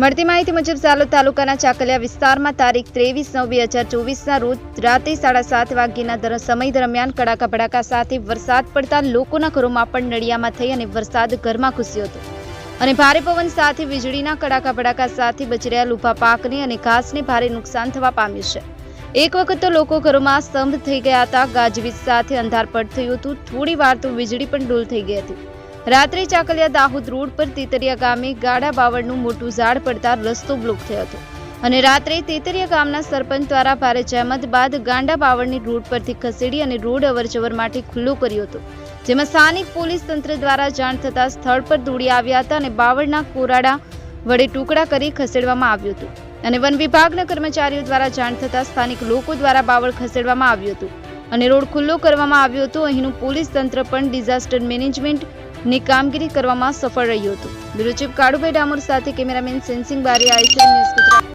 મળતી માહિતી મુજબ સાલોદ તાલુકાના ચાકલિયા વિસ્તારમાં તારીખ ત્રેવીસ નવ બે હજાર ચોવીસના રોજ રાતે સાડા સાત વાગ્યાના સમય દરમિયાન કડાકા ભડાકા સાથે વરસાદ પડતા લોકોના ઘરોમાં પણ નડિયામાં થઈ અને વરસાદ ઘરમાં ઘૂસ્યો હતો. અને ભારે પવન સાથે વીજળીના કડાકા ભડાકા સાથે બચી રહેલા ઊભા પાકને અને ઘાસને ભારે નુકસાન થવા પામ્યું છે. એક વખત તો લોકો ઘરોમાં સ્તંભ થઈ ગયા હતા, ગાજવીજ સાથે અંધારપટ થયું હતું, થોડી વાર તો વીજળી પણ ડૂલ થઈ ગઈ હતી. રાત્રે ચાકલિયા દાહોદ રોડ પર તેતરિયા ગામે ગાડા બાવળનું મોટું ઝાડ પડતા રસ્તો બ્લોક થયો હતો. અને રાત્રે તેતરિયા ગામના સરપંચ દ્વારા ભારે જહેમત બાદ ગાંડા બાવળની રોડ પરથી ખસેડી અને રોડ અવરજવર માટે ખુલ્લો કર્યો હતો. જેમાં સ્થાનિક પોલીસ તંત્ર દ્વારા જાણ થતાં સ્થળ પર દોડી આવ્યા હતા અને બાવળના કોરાડા વડે ટુકડા કરી ખસેડવામાં આવ્યું હતું. અને વન વિભાગના કર્મચારીઓ દ્વારા જાણ થતાં સ્થાનિક લોકો દ્વારા બાવળ ખસેડવામાં આવ્યું હતું. અને રોડ ખુલ્લો કરવામાં આવ્યો હતો. અહીંનું પોલીસ તંત્ર પણ ડિઝાસ્ટર મેનેજમેન્ટ ની કામગીરી કરવામાં સફળ રહ્યું હતું. બ્યુરો ચીફ કાળુભાઈ ડામોર સાથે કેમેરામેન સેન્સિંગ બારી આઈસીએન ન્યૂઝ ગુજરાત.